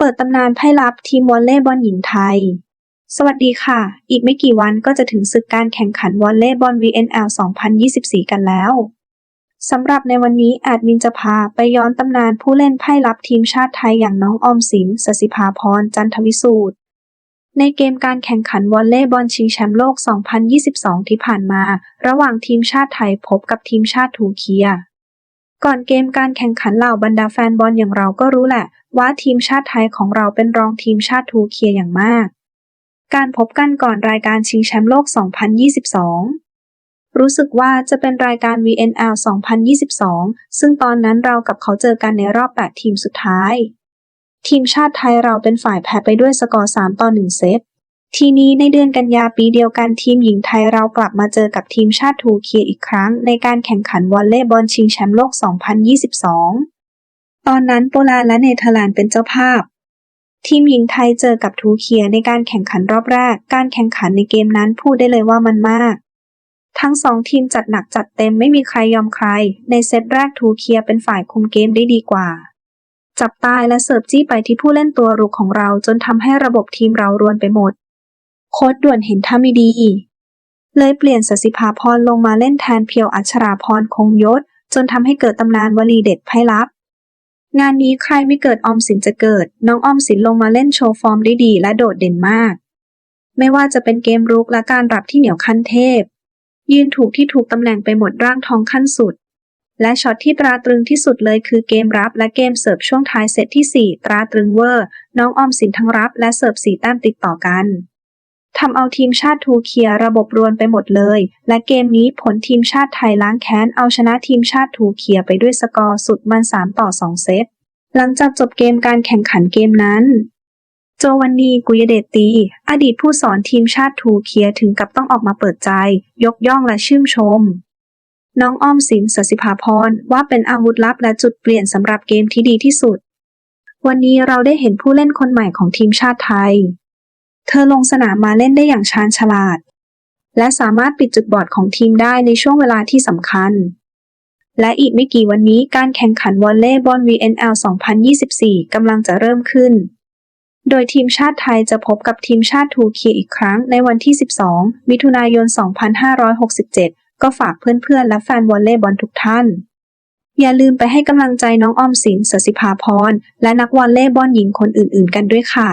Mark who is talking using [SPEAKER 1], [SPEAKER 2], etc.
[SPEAKER 1] เปิดตำนานไพ่ลับทีมวอลเลย์บอลหญิงไทย สวัสดีค่ะ อีกไม่กี่วันก็จะถึงศึกการแข่งขันวอลเลย์บอล VNL 2024 กันแล้ว สำหรับในวันนี้อาจมินจะพาไปย้อนตำนานผู้เล่นไพ่ลับทีมชาติไทยอย่างน้องออมสินสสิภาพร จันทวิสูตรในเกมการแข่งขันวอลเลย์บอลชิงแชมป์โลก 2022 ที่ผ่านมา ระหว่างทีมชาติไทยพบกับทีมชาติทูเคีย ก่อนเกมการแข่งขันเหล่าบรรดาแฟนบอลอย่างเราก็รู้แหละ ว่าทีมชาติไทยของเราเป็นรองทีมชาติทูเคียอย่างมาก การพบกันก่อนรายการชิงแชมป์โลก 2022 รู้สึกว่าจะเป็นรายการ VNL 2022 ซึ่งตอนนั้นเรากับเขาเจอกันในรอบ 8 ทีมสุดท้าย ทีมชาติไทยเราเป็นฝ่ายแพ้ไปด้วยสกอร์ 3 ต่อ 1 เซต ทีนี้ในเดือนกันยาปีเดียวกันทีมหญิงไทยเรากลับมาเจอกับทีมชาติทูเคียอีกครั้ง ในการแข่งขันวอลเลย์บอลชิงแชมป์โลก 2022 ตอนนั้นโปแลนด์และเนเธอร์แลนด์เป็นเจ้าภาพ ทีมหญิงไทยเจอกับทูเคียในการแข่งขันรอบแรก การแข่งขันในเกมนั้นพูดได้เลยว่ามันมาก ทั้งสองทีมจัดหนักจัดเต็มไม่มีใครยอมใคร ในเซตแรกทูเคียเป็นฝ่ายคุมเกมได้ดีกว่าจับตายและเสิร์ฟจี้ไปที่ผู้เล่นตัวรุกของเราจนทำให้ระบบทีมเรารวนไปหมด โค้ดด่วนเห็นท่าไม่ดี เลยเปลี่ยนสสิภาพรลงมาเล่นแทนเพียวอัชราพรคงยศ จนทำให้เกิดตำนานวลีเด็ดไพ่ลับ งานนี้ใครไม่เกิดออมสินจะเกิด น้องออมสินลงมาเล่นโชว์ฟอร์มได้ดีและโดดเด่นมาก ไม่ว่าจะเป็นเกมรุกและการรับที่เหนียวขั้นเทพ ยืนถูกที่ถูกตำแหน่งไปหมดร่างทองขั้นสุดและช็อตที่ตราตรึงที่สุดเลยคือเกมรับและเกมเสิร์ฟช่วงท้ายเซตที่ 4 ตราตรึงเวอร์ น้องออมสินทั้งรับและเสิร์ฟสีแต้มติดต่อกัน ทำเอาทีมชาติทูเคียระบบรวนไปหมดเลย และเกมนี้ผลทีมชาติไทยล้างแค้นเอาชนะทีมชาติทูเคียไปด้วยสกอร์สุดมัน 3 ต่อ 2 เซต หลังจากจบเกมการแข่งขันเกมนั้น โจวันนีกุยเดตตี อดีตผู้สอนทีมชาติทูเคียถึงกับต้องออกมาเปิดใจ ยกย่องและชื่นชม น้องอ้อมสินสสิภาพรว่าเป็นอาวุธลับและจุดเปลี่ยนสำหรับเกมที่ดีที่สุด วันนี้เราได้เห็นผู้เล่นคนใหม่ของทีมชาติไทย เธอลงสนามมาเล่นได้อย่างชาญฉลาด และสามารถปิดจุดบอดของทีมได้ในช่วงเวลาที่สำคัญ และอีกไม่กี่วันนี้การแข่งขันวอลเลย์บอล VNL 2024 กำลังจะเริ่มขึ้น โดยทีมชาติไทยจะพบกับทีมชาติทูเคียอีกครั้งในวันที่ 12 มิถุนายน 2567 ก็ฝากเพื่อนๆ และแฟนวอลเลย์บอลทุกท่านอย่าลืมไปให้กำลังใจน้องออมสินสสิภาพร และนักวอลเลย์บอลหญิงคนอื่นๆ กันด้วยค่ะ